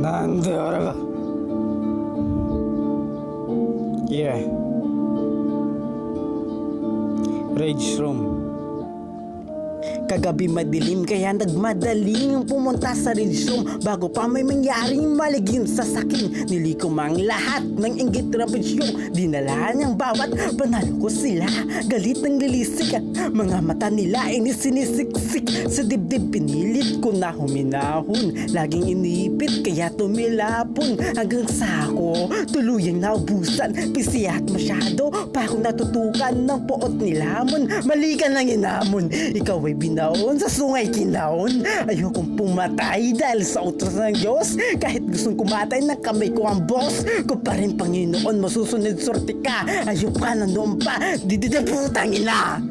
なんで俺がいえ Rage Room Kagabi madilim kaya nagmadaling pumunta sa Ridge Room Bago pa may mangyaring maligim sa sakin. Nilikom ang lahat ng inggit na bisyong Dinala niyang bawat panalo ko sila. Galit ng lilisik at mga mata nila Inisinisiksik sa dibdib Pinilit ko na huminahon. Laging iniipit kaya tumilapon. Hanggang sa ako tuluyang naubusan. Pisi at masyado pa ako natutukan ng poot nilamon Mali ka ng inamon. Ikaw ay binaon sa sungay kinaon. Ayokong pumatay dahil sa utos ng Diyos. Kahit gustong kumatay ng kamay ko ang boss. Ko pa rin Panginoon masusunod sorte ka. Ayok ka na noon pa. Didi na putang ina